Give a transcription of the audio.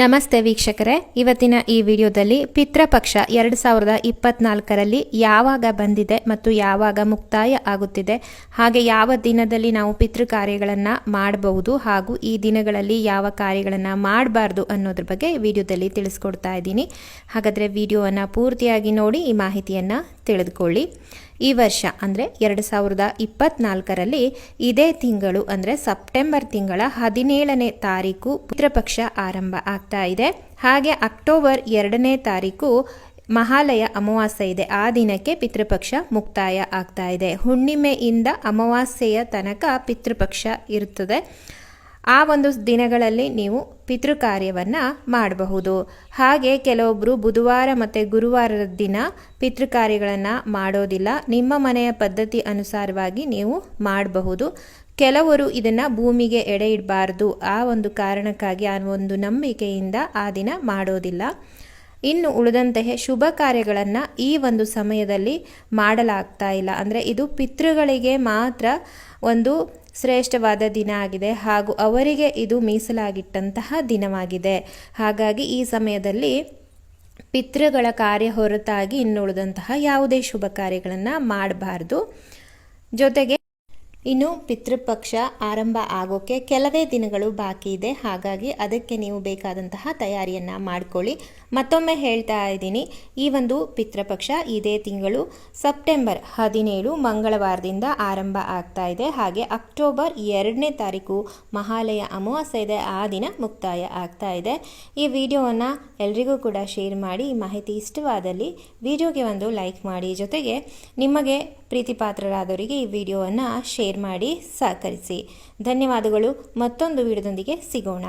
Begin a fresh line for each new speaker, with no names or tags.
ನಮಸ್ತೆ ವೀಕ್ಷಕರೇ. ಇವತ್ತಿನ ಈ ವಿಡಿಯೋದಲ್ಲಿ ಪಿತೃಪಕ್ಷ ಎರಡು ಸಾವಿರದ ಇಪ್ಪತ್ನಾಲ್ಕರಲ್ಲಿ ಯಾವಾಗ ಬಂದಿದೆ ಮತ್ತು ಯಾವಾಗ ಮುಕ್ತಾಯ ಆಗುತ್ತಿದೆ. ಹಾಗೆ ಯಾವ ದಿನದಲ್ಲಿ ನಾವು ಪಿತೃ ಕಾರ್ಯಗಳನ್ನು ಮಾಡಬಹುದು ಹಾಗೂ ಈ ದಿನಗಳಲ್ಲಿ ಯಾವ ಕಾರ್ಯಗಳನ್ನು ಮಾಡಬಾರ್ದು ಅನ್ನೋದ್ರ ಬಗ್ಗೆ ವಿಡಿಯೋದಲ್ಲಿ ತಿಳಿಸ್ಕೊಡ್ತಾ ಇದ್ದೀನಿ. ಹಾಗಾದರೆ ವಿಡಿಯೋವನ್ನು ಪೂರ್ತಿಯಾಗಿ ನೋಡಿ, ಈ ಮಾಹಿತಿಯನ್ನು ತಿಳಿದುಕೊಳ್ಳಿ. ಈ ವರ್ಷ ಅಂದರೆ ಎರಡು ಸಾವಿರದ ಇಪ್ಪತ್ನಾಲ್ಕರಲ್ಲಿ ಇದೇ ತಿಂಗಳು ಅಂದರೆ ಸೆಪ್ಟೆಂಬರ್ ತಿಂಗಳ ಹದಿನೇಳನೇ ತಾರೀಕು ಪಿತೃಪಕ್ಷ ಆರಂಭ ಆಗ್ತಾ ಇದೆ. ಹಾಗೆ ಅಕ್ಟೋಬರ್ ಎರಡನೇ ತಾರೀಕು ಮಹಾಲಯ ಅಮಾವಾಸ್ಯೆ ಇದೆ. ಆ ದಿನಕ್ಕೆ ಪಿತೃಪಕ್ಷ ಮುಕ್ತಾಯ ಆಗ್ತಾ ಇದೆ. ಹುಣ್ಣಿಮೆಯಿಂದ ಅಮಾವಾಸ್ಯೆಯ ತನಕ ಪಿತೃಪಕ್ಷ ಇರುತ್ತದೆ. ಆ ಒಂದು ದಿನಗಳಲ್ಲಿ ನೀವು ಪಿತೃ ಕಾರ್ಯವನ್ನು ಮಾಡಬಹುದು. ಹಾಗೆ ಕೆಲವೊಬ್ಬರು ಬುಧವಾರ ಮತ್ತು ಗುರುವಾರದ ದಿನ ಪಿತೃ ಕಾರ್ಯಗಳನ್ನು ಮಾಡೋದಿಲ್ಲ. ನಿಮ್ಮ ಮನೆಯ ಪದ್ಧತಿ ಅನುಸಾರವಾಗಿ ನೀವು ಮಾಡಬಹುದು. ಕೆಲವರು ಇದನ್ನು ಭೂಮಿಗೆ ಎಡೆ ಇಡಬಾರ್ದು ಆ ಒಂದು ಕಾರಣಕ್ಕಾಗಿ ಆ ಒಂದು ನಂಬಿಕೆಯಿಂದ ಆ ದಿನ ಮಾಡೋದಿಲ್ಲ. ಇನ್ನು ಉಳಿದಂತಹ ಶುಭ ಕಾರ್ಯಗಳನ್ನು ಈ ಒಂದು ಸಮಯದಲ್ಲಿ ಮಾಡಲಾಗ್ತಾ ಇಲ್ಲ. ಅಂದರೆ ಇದು ಪಿತೃಗಳಿಗೆ ಮಾತ್ರ ಒಂದು ಶ್ರೇಷ್ಠವಾದ ದಿನ ಆಗಿದೆ. ಹಾಗೂ ಅವರಿಗೆ ಇದು ಮೀಸಲಾಗಿಟ್ಟಂತಹ ದಿನವಾಗಿದೆ. ಹಾಗಾಗಿ ಈ ಸಮಯದಲ್ಲಿ ಪಿತೃಗಳ ಕಾರ್ಯ ಹೊರತಾಗಿ ಇನ್ನುಳಿದಂತಹ ಯಾವುದೇ ಶುಭ ಕಾರ್ಯಗಳನ್ನು ಮಾಡಬಾರ್ದು. ಜೊತೆಗೆ ಇನ್ನು ಪಿತೃಪಕ್ಷ ಆರಂಭ ಆಗೋಕ್ಕೆ ಕೆಲವೇ ದಿನಗಳು ಬಾಕಿ ಇದೆ. ಹಾಗಾಗಿ ಅದಕ್ಕೆ ನೀವು ಬೇಕಾದಂತಹ ತಯಾರಿಯನ್ನು ಮಾಡಿಕೊಳ್ಳಿ. ಮತ್ತೊಮ್ಮೆ ಹೇಳ್ತಾ ಇದ್ದೀನಿ, ಈ ಒಂದು ಪಿತೃಪಕ್ಷ ಇದೇ ತಿಂಗಳು ಸೆಪ್ಟೆಂಬರ್ ಹದಿನೇಳು ಮಂಗಳವಾರದಿಂದ ಆರಂಭ ಆಗ್ತಾ ಇದೆ. ಹಾಗೆ ಅಕ್ಟೋಬರ್ ಎರಡನೇ ತಾರೀಕು ಮಹಾಲಯ ಅಮಾವಾಸ್ಯೆ ಇದೆ. ಆ ದಿನ ಮುಕ್ತಾಯ ಆಗ್ತಾ ಇದೆ. ಈ ವಿಡಿಯೋವನ್ನು ಎಲ್ರಿಗೂ ಕೂಡ ಶೇರ್ ಮಾಡಿ ಮಾಹಿತಿ ಇಷ್ಟವಾದಲ್ಲಿ ವಿಡಿಯೋಗೆ ಒಂದು ಲೈಕ್ ಮಾಡಿ. ಜೊತೆಗೆ ನಿಮಗೆ ಪ್ರೀತಿ ಪಾತ್ರರಾದವರಿಗೆ ಈ ವಿಡಿಯೋವನ್ನು ಶೇರ್ ಮಾಡಿ ಸಹಕರಿಸಿ. ಧನ್ಯವಾದಗಳು. ಮತ್ತೊಂದು ವಿಡಿಯೋದೊಂದಿಗೆ ಸಿಗೋಣ.